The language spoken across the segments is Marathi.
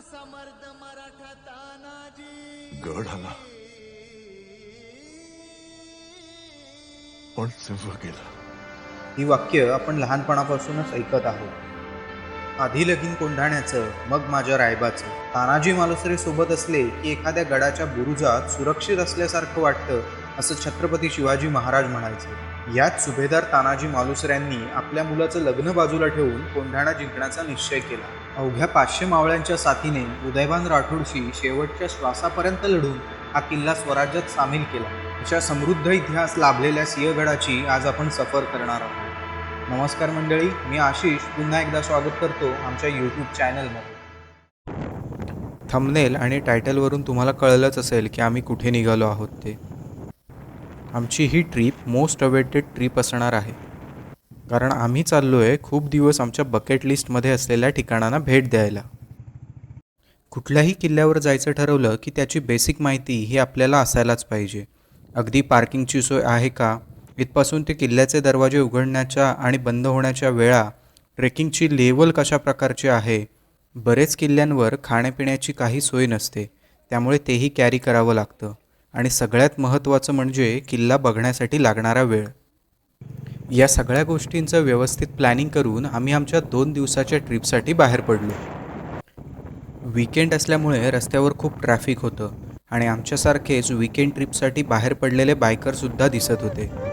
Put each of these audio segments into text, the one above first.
समर्थ मराठा तानाजी. गड आला पण सिंह गेला. ही वाक्य आपण लहानपणापासूनच ऐकत आहोत. आधी लगीन कोंढाण्याचं मग माझ्या रायबाचं. तानाजी मालुसरे सोबत असले की एखाद्या गडाच्या बुरुजात सुरक्षित असल्यासारखं वाटतं असं छत्रपती शिवाजी महाराज म्हणायचे. याच सुभेदार तानाजी मालुसऱ्यांनी आपल्या मुलाचं लग्न बाजूला ठेवून कोंढाणा जिंकण्याचा निश्चय केला. अवघ्या पाचशे मावळ्यांच्या साथीने उदयभान राठोडशी शेवटच्या श्वासापर्यंत लढून हा किल्ला स्वराज्यात सामील केला. अशा समृद्ध इतिहास लाभलेल्या सिंहगडाची आज आपण सफर करणार आहोत. नमस्कार मंडळी मी आशिष. पुन्हा एकदा स्वागत करतो आमच्या यूट्यूब चॅनलमध्ये थंबनेल आणि टायटलवरून तुम्हाला कळलंच असेल की आम्ही कुठे निघालो आहोत ते. आमची ही ट्रीप मोस्ट अवेटेड ट्रीप असणार आहे. कारण आम्ही चाललो आहे खूप दिवस आमच्या बकेट लिस्टमध्ये असलेल्या ठिकाणांना भेट द्यायला. कुठल्याही किल्ल्यावर जायचं ठरवलं की त्याची बेसिक माहिती ही आपल्याला असायलाच पाहिजे. अगदी पार्किंगची सोय आहे का? इथपासून ते किल्ल्याचे दरवाजे उघडण्याच्या आणि बंद होण्याच्या वेळा ट्रेकिंगची लेवल कशा प्रकारची आहे? बरेच किल्ल्यांवर खाण्यापिण्याची काही सोय नसते. त्यामुळे तेही कॅरी करावं लागतं. आणि सगळ्यात महत्त्वाचं म्हणजे किल्ला बघण्यासाठी लागणारा वेळ. या सगळ्या गोष्टींचं व्यवस्थित प्लॅनिंग करून आम्ही आमच्या दोन दिवसाच्या ट्रिपसाठी बाहेर पडलो. विकेंड असल्यामुळे रस्त्यावर खूप ट्रॅफिक होतं आणि आमच्यासारखेच विकेंड ट्रिपसाठी बाहेर पडलेले बायकरसुद्धा दिसत होते.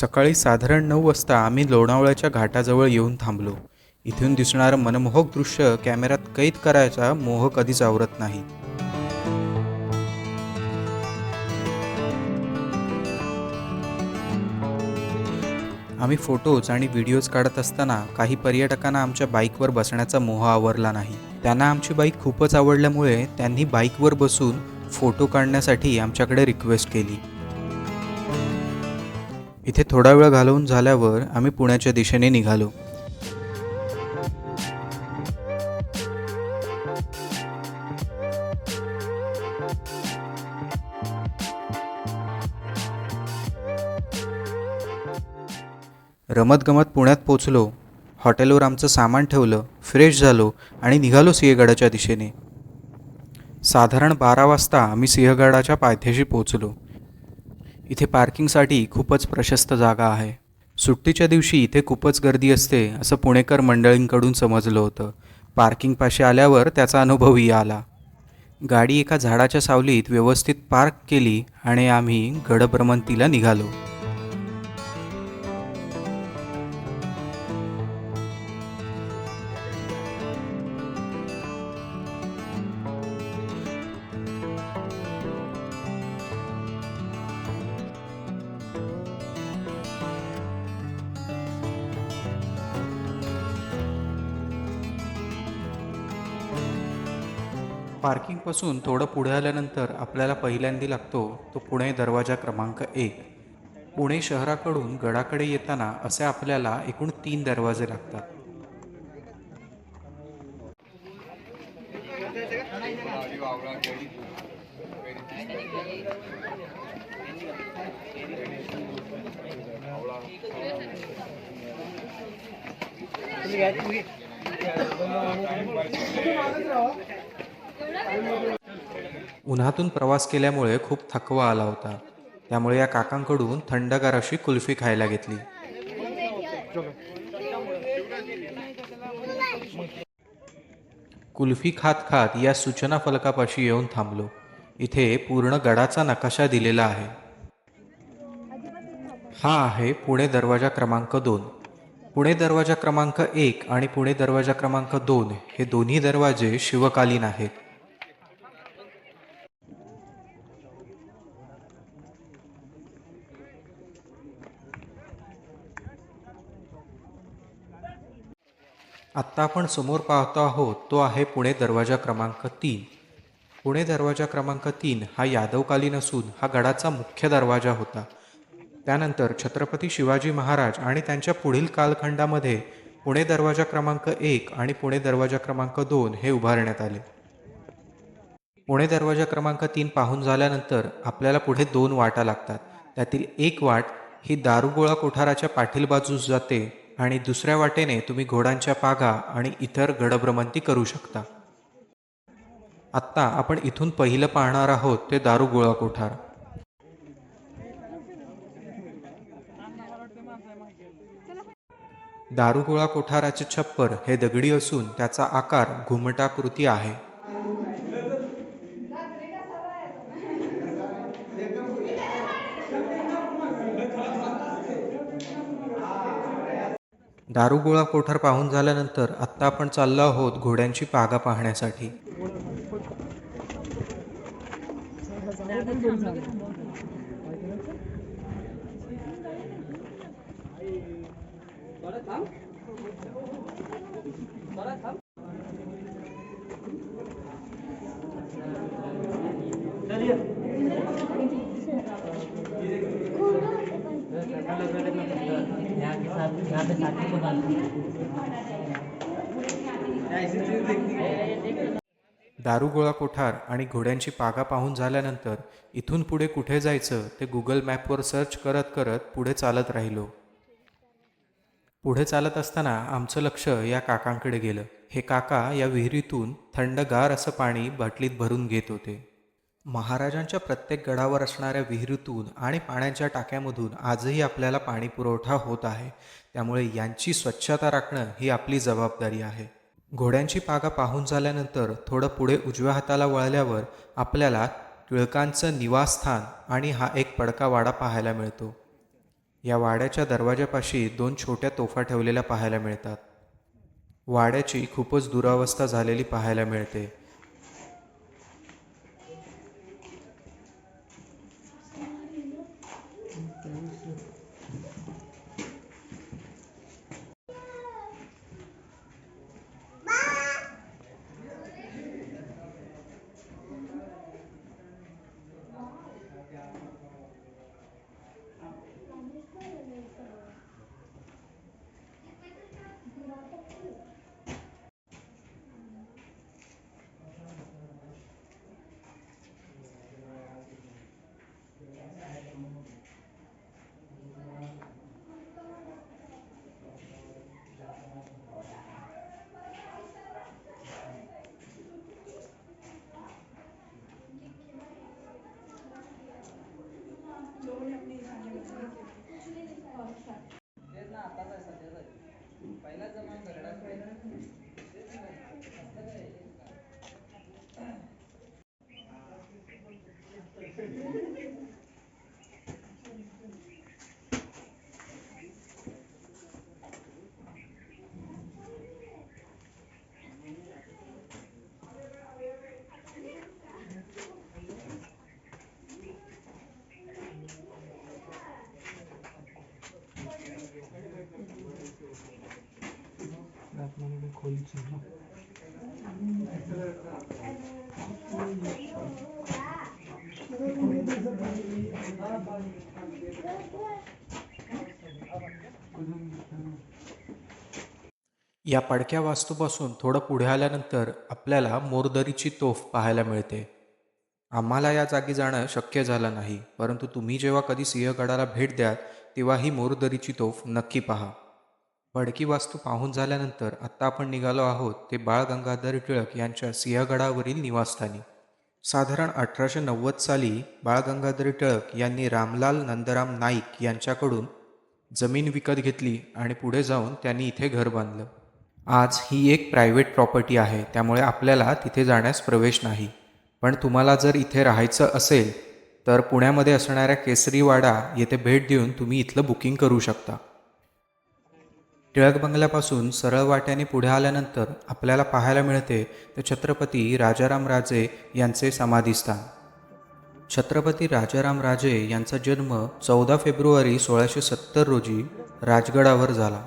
सकाळी साधारण नऊ वाजता आम्ही लोणावळ्याच्या घाटाजवळ येऊन थांबलो. इथून दिसणारं मनमोहक दृश्य कॅमेऱ्यात कैद करायचा मोह कधीच आवरत नाही. आम्ही फोटोज आणि व्हिडिओज काढत असताना काही पर्यटकांना आमच्या बाईकवर बसण्याचा मोह आवरला नाही. त्यांना आमची बाईक खूपच आवडल्यामुळे त्यांनी बाईकवर बसून फोटो काढण्यासाठी आमच्याकडे रिक्वेस्ट केली. इथे थोडा वेळ घालवून झाल्यावर आम्ही पुण्याच्या दिशेने निघालो. रमतगमत पुण्यात पोचलो. हॉटेलवर आमचं सामान ठेवलं फ्रेश झालो आणि निघालो सिंहगडाच्या दिशेने. साधारण बारा वाजता आम्ही सिंहगडाच्या पायथ्याशी पोचलो. इथे पार्किंगसाठी खूपच प्रशस्त जागा आहे. सुट्टीच्या दिवशी इथे खूपच गर्दी असते असं पुणेकर मंडळींकडून समजलं होतं. पार्किंगपाशी आल्यावर त्याचा अनुभवही आला. गाडी एका झाडाच्या सावलीत व्यवस्थित पार्क केली आणि आम्ही गडभ्रमंतीला निघालो. पासून थोडं पुढे आल्यानंतर आपल्याला पहिल्यांदी लागतो तो पुणे दरवाजा क्रमांक एक. पुणे शहराकडून गडाकडे येताना असे आपल्याला एकूण तीन दरवाजे लागतात. उन्हातून प्रवास केल्यामुळे खूप थकवा आला होता. त्यामुळे या काकांकडून थंडगार अशी कुल्फी खायला घेतली. कुल्फी खात खात या सूचना फलकापाशी येऊन थांबलो. इथे पूर्ण गडाचा नकाशा दिलेला आहे. हा आहे पुणे दरवाजा क्रमांक दोन. पुणे दरवाजा क्रमांक एक आणि पुणे दरवाजा क्रमांक दोन हे दोन्ही दरवाजे शिवकालीन आहेत. आत्ता आपण समोर पाहतो आहोत तो आहे पुणे दरवाजा क्रमांक तीन. पुणे दरवाजा क्रमांक तीन हा यादवकालीन असून हा गडाचा मुख्य दरवाजा होता. त्यानंतर छत्रपती शिवाजी महाराज आणि त्यांच्या पुढील कालखंडामध्ये पुणे दरवाजा क्रमांक एक आणि पुणे दरवाजा क्रमांक दोन हे उभारण्यात आले. पुणे दरवाजा क्रमांक तीन पाहून झाल्यानंतर आपल्याला पुढे दोन वाटा लागतात. त्यातील एक वाट ही दारुगोळा कोठाराच्या पाठील बाजूस जाते. आणि दुसऱ्या वाटेने तुम्ही घोडांच्या पागा आणि इतर गडभ्रमंती करू शकता. आत्ता आपण इथून पहिलं पाहणार आहोत ते दारुगोळा कोठार. दारुगोळा कोठाराचे छप्पर हे दगडी असून त्याचा आकार घुमटाकृती आहे. दारुगोळा कोठार पाहून झाल्यानंतर आत्ता आपण चाललो आहोत घोड्यांची पागा पाहण्यासाठी. दारुगोळा कोठार आणि घोड्यांची पागा पाहून झाल्यानंतर इथून पुढे कुठे जायचं ते गुगल मॅपवर सर्च करत करत पुढे चालत राहिलो. पुढे चालत असताना आमचं लक्ष या काकांकडे गेलं. हे काका या विहिरीतून थंडगार असं पाणी बाटलीत भरून घेत होते. महाराजांच्या प्रत्येक गडावर असणाऱ्या विहिरीतून आणि पाण्याच्या टाक्यामधून आजही आपल्याला पाणी पुरवठा होत आहे. त्यामुळे यांची स्वच्छता राखणं ही आपली जबाबदारी आहे. घोड्यांची पागा पाहून झाल्यानंतर थोडं पुढे उजव्या हाताला वळल्यावर आपल्याला टिळकांचं निवासस्थान आणि हा एक पडका वाडा पाहायला मिळतो. या वाड्याच्या दरवाजापाशी दोन छोट्या तोफा ठेवलेल्या पाहायला मिळतात. वाड्याची खूपच दुरावस्था झालेली पाहायला मिळते. las demás, pero. या पडक्या वास्तूपासून थोडं पुढे आल्यानंतर आपल्याला मोरदरीची तोफ पाहायला मिळते. आम्हाला या जागी जाणं शक्य झालं नाही परंतु तुम्ही जेव्हा कधी सिंहगडाला भेट द्याल तेव्हा ही मोरदरीची तोफ नक्की पहा. पडकी वास्तू पाहून झाल्यानंतर आत्ता आपण निघालो आहोत ते बाळ गंगाधर टिळक यांच्या सिंहगडावरील निवासस्थानी. साधारण अठराशे नव्वद साली बाळ गंगाधर टिळक यांनी रामलाल नंदराम नाईक यांच्याकडून जमीन विकत घेतली आणि पुढे जाऊन त्यांनी इथे घर बांधलं. आज ही एक प्रायव्हेट प्रॉपर्टी आहे त्यामुळे आपल्याला तिथे जाण्यास प्रवेश नाही. पण तुम्हाला जर इथे राहायचं असेल तर पुण्यामध्ये असणाऱ्या केसरीवाडा येथे भेट देऊन तुम्ही इथलं बुकिंग करू शकता. टिळक बंगल्यापासून सरळ वाट्याने पुढे आल्यानंतर आपल्याला पाहायला मिळते ते छत्रपती राजाराम राजे यांचे समाधीस्थान. छत्रपती राजाराम राजे यांचा जन्म चौदा फेब्रुवारी सोळाशे सत्तर रोजी राजगडावर झाला.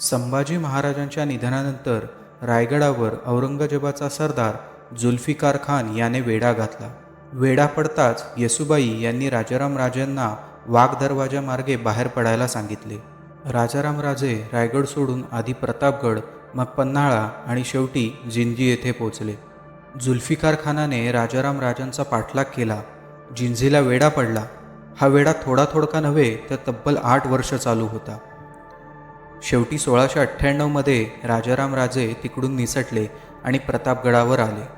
संभाजी महाराजांच्या निधनानंतर रायगडावर औरंगजेबाचा सरदार जुल्फिकार खान याने वेढा घातला. वेढा पडताच येसुबाई यांनी राजाराम राजांना वाघ दरवाजामार्गे बाहेर पडायला सांगितले. राजाराम राजे रायगड सोडून आधी प्रतापगड मग पन्हाळा आणि शेवटी जिंजी येथे पोचले जुल्फिकार खानाने राजाराम राजांचा पाठलाग केला. जिंजीला वेढा पडला. हा वेडा थोडा थोडका नव्हे तर तब्बल आठ वर्ष चालू होता. शेवटी सोळाशे अठ्ठ्याण्णवमध्ये राजाराम राजे तिकडून निसटले आणि प्रतापगडावर आले.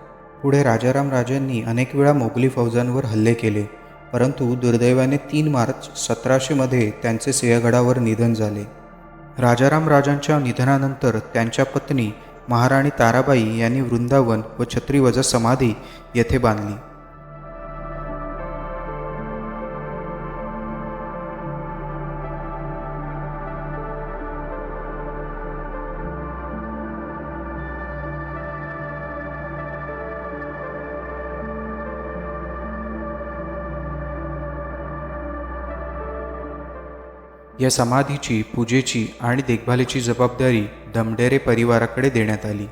पुढे राजाराम राजांनी अनेक वेळा मोगली फौजांवर हल्ले केले. परंतु दुर्दैवाने तीन मार्च सतराशेमध्ये त्यांचे सिंहगडावर निधन झाले. राजाराम राजांच्या निधनानंतर त्यांच्या पत्नी महाराणी ताराबाई यांनी वृंदावन व छत्रीवजा समाधी येथे बांधली. या समाधीची पूजेची आणि देखभालीची जबाबदारी डमडेरे परिवाराकडे देण्यात आली.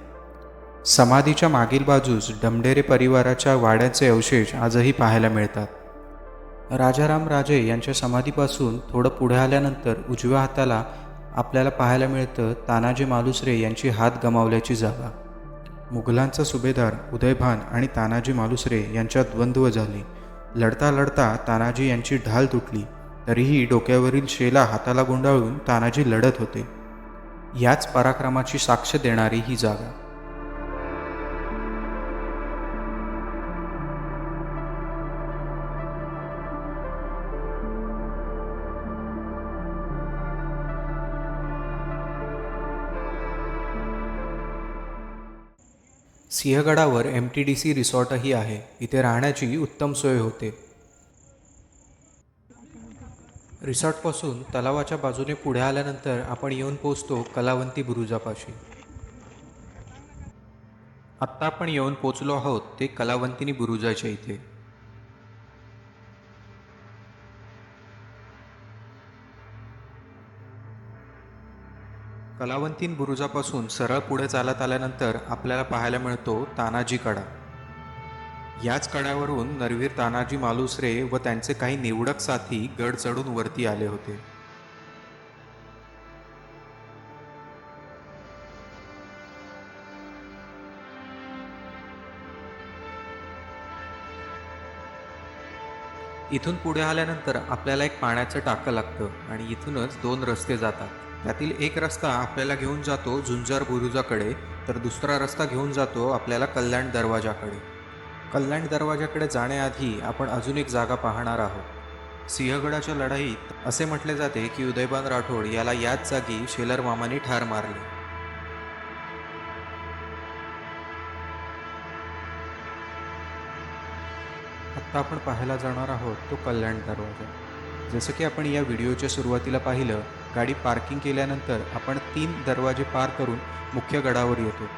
समाधीच्या मागील बाजूस डमडेरे परिवाराच्या वाड्याचे अवशेष आजही पाहायला मिळतात. राजाराम राजे यांच्या समाधीपासून थोडं पुढे आल्यानंतर उजव्या हाताला आपल्याला पाहायला मिळतं तानाजी मालुसरे यांची हात गमावल्याची जागा. मुघलांचा सुभेदार उदयभान आणि तानाजी मालुसरे यांच्यात द्वंद्व झाले. लढता लढता तानाजी यांची ढाल तुटली. तरीही डोक्यावरील शेला हाताला गुंडाळून तानाजी लढत होते. याच पराक्रमाची साक्ष देणारी ही जागा. सिंहगडावर एम टी डी सी रिसॉर्टही आहे. इथे राहण्याची उत्तम सोय होते. रिसॉर्टपासून तलावाच्या बाजूने पुढे आल्यानंतर आपण येऊन पोचतो कलावंती बुरुजापाशी. आत्ता आपण येऊन पोचलो आहोत ते कलावंतिनी बुरुजाच्या इथे. कलावंतीन बुरुजापासून सरळ पुढे चालत आल्यानंतर आपल्याला पाहायला मिळतो तानाजी कडा याच कड्यावरून नरवीर तानाजी मालुसरे व त्यांचे काही निवडक साथी गड चढून वरती आले होते. इथून पुढे आल्यानंतर आपल्याला एक पाण्याचं टाकं लागतं आणि इथूनच दोन रस्ते जातात. त्यातील एक रस्ता आपल्याला घेऊन जातो झुंजार बुरुजाकडे तर दुसरा रस्ता घेऊन जातो आपल्याला कल्याण दरवाजाकडे. कल्याण दरवाजाकडे जाण्याआधी आपण अजून एक जागा पाहणार आहोत. सिंहगडाच्या लढाईत असे म्हटले जाते की उदयबान राठोड याला याच जागी शेलर मामाने ठार मारले. आत्ता आपण पाहायला जाणार आहोत तो कल्याण दरवाजा. जसं की आपण या व्हिडिओच्या सुरुवातीला पाहिलं गाडी पार्किंग केल्यानंतर आपण तीन दरवाजे पार करून मुख्य गडावर येतो.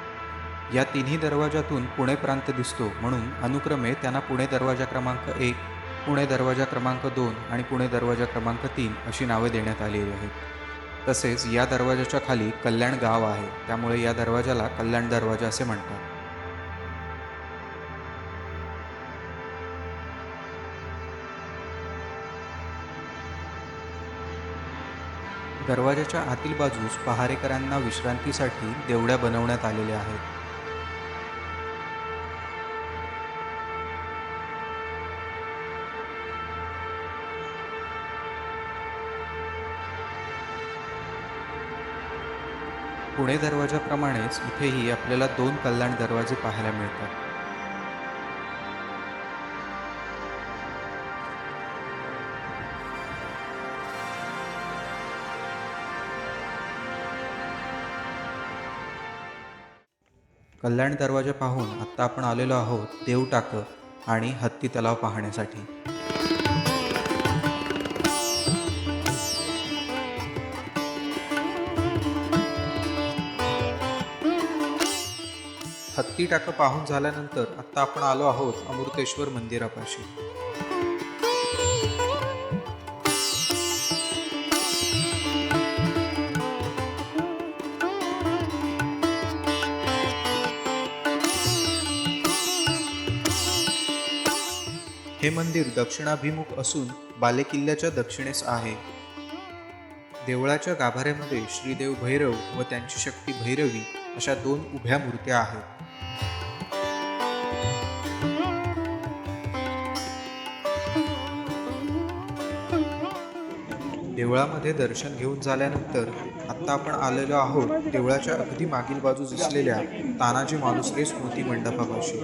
या तिन्ही दरवाजातून पुणे प्रांत दिसतो म्हणून अनुक्रमे त्यांना पुणे दरवाजा क्रमांक एक पुणे दरवाजा क्रमांक दोन आणि पुणे दरवाजा क्रमांक तीन अशी नावे देण्यात आलेली आहेत. तसेच या दरवाजाच्या खाली कल्याण गाव आहे. त्यामुळे या दरवाजाला कल्याण दरवाजा असे म्हणतात. दरवाजाच्या आतील बाजूस पहारेकरांना विश्रांतीसाठी देवड्या बनवण्यात आलेल्या आहेत. पुणे दरवाजाप्रमाणेच इथेही आपल्याला दोन कल्याण दरवाजे पाहायला मिळतात. कल्याण दरवाजा पाहून आत्ता आपण आलेलो आहोत देवटाकं आणि हत्ती तलाव पाहण्यासाठी. ती टाकं पाहून झाल्यानंतर आत्ता आपण आलो आहोत अमृतेश्वर मंदिरापाशी. हे मंदिर दक्षिणाभिमुख असून बालेकिल्ल्याच्या दक्षिणेस आहे. देवळाच्या गाभाऱ्यामध्ये श्रीदेव भैरव व त्यांची शक्ती भैरवी अशा दोन उभ्या मूर्त्या आहेत. देवळामध्ये दर्शन घेऊन झाल्यानंतर आत्ता आपण आलेलो आहोत देवळाच्या अगदी मागील बाजूस असलेल्या तानाजी मालुसरे स्मृती मंडपापाशी.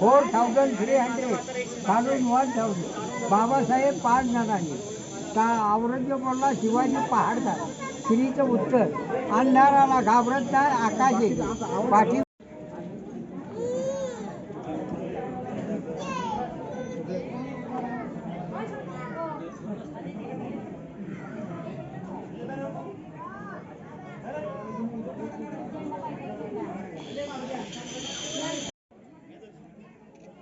फोर थाउजंड थ्री हंड्रेड घालून वन थाउजंड बाबासाहेब पाच जणांनी का औरंगजेबाला शिवाजी पहाडचा श्रीचं उत्तर अंधाराला घाबरत नाही आकाश. येते पाठी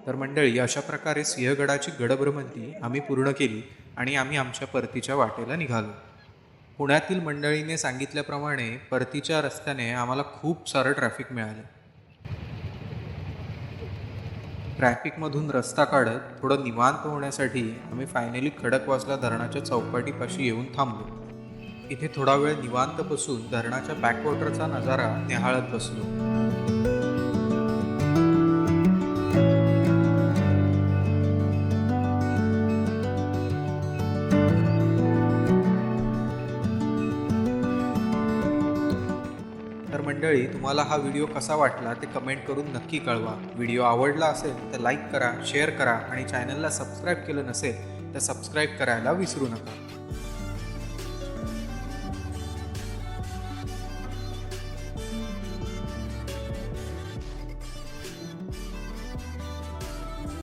तर मंडळी अशा प्रकारे सिंहगडाची गडभ्रमंती आम्ही पूर्ण केली आणि आम्ही आमच्या परतीच्या वाटेला निघालो. पुण्यातील मंडळीने सांगितल्याप्रमाणे परतीच्या रस्त्याने आम्हाला खूप सारं ट्रॅफिक मिळालं. ट्रॅफिकमधून रस्ता काढत थोडं निवांत होण्यासाठी आम्ही फायनली खडकवासला धरणाच्या चौपाटीपाशी येऊन थांबलो. इथे थोडा वेळ निवांत बसून धरणाच्या बॅकवॉटरचा नजारा निहाळत बसलो. मंडळी तुम्हाला हा व्हिडिओ कसा वाटला ते कमेंट करून नक्की कळवा. व्हिडिओ आवडला असेल तर लाईक करा शेअर करा आणि चॅनलला सबस्क्राईब केलं नसेल तर सबस्क्राईब करायला विसरू नका.